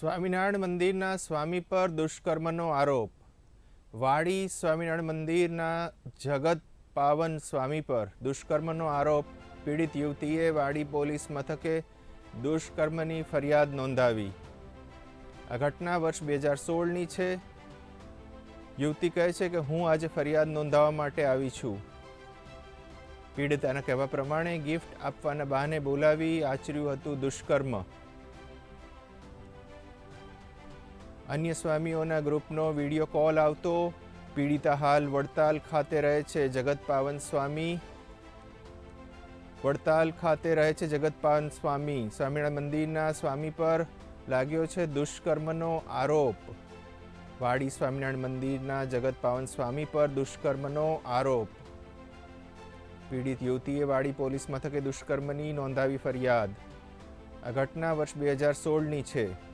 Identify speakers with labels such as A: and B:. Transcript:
A: સ્વામિનારાયણ મંદિરના સ્વામી પર દુષ્કર્મનો આરોપ. વાડી સ્વામિનારાયણ મંદિરના જગત પાવન સ્વામી પર દુષ્કર્મનો આરોપ. પીડિત યુવતીએ વાડી પોલીસ મથકે દુષ્કર્મની ફરિયાદ નોંધાવી. આ ઘટના વર્ષ બે હજાર સોળની છે. યુવતી કહે છે કે, હું આજે ફરિયાદ નોંધાવવા માટે આવી છું. પીડિતાના કહેવા પ્રમાણે, ગિફ્ટ આપવાના બહાને બોલાવી આચર્યું હતું દુષ્કર્મ. અન્ય સ્વામીઓના ગ્રુપનો વીડિયો કોલ આવતો. પીડિતા હાલ વડતાલ ખાતે રહે છે જગત પાવન સ્વામી. વડતાલ ખાતે રહે છે જગત પાવન સ્વામી. સ્વામિનારાયણ મંદિરના સ્વામી પર લાગ્યો છે દુષ્કર્મનો આરોપ. વાડી સ્વામિનારાયણ મંદિરના જગત પાવન સ્વામી પર દુષ્કર્મનો આરોપ. પીડિત યુવતીએ વાડી પોલીસ મથકે દુષ્કર્મની નોંધાવી ફરિયાદ. આ ઘટના વર્ષ બે હજાર સોળની છે.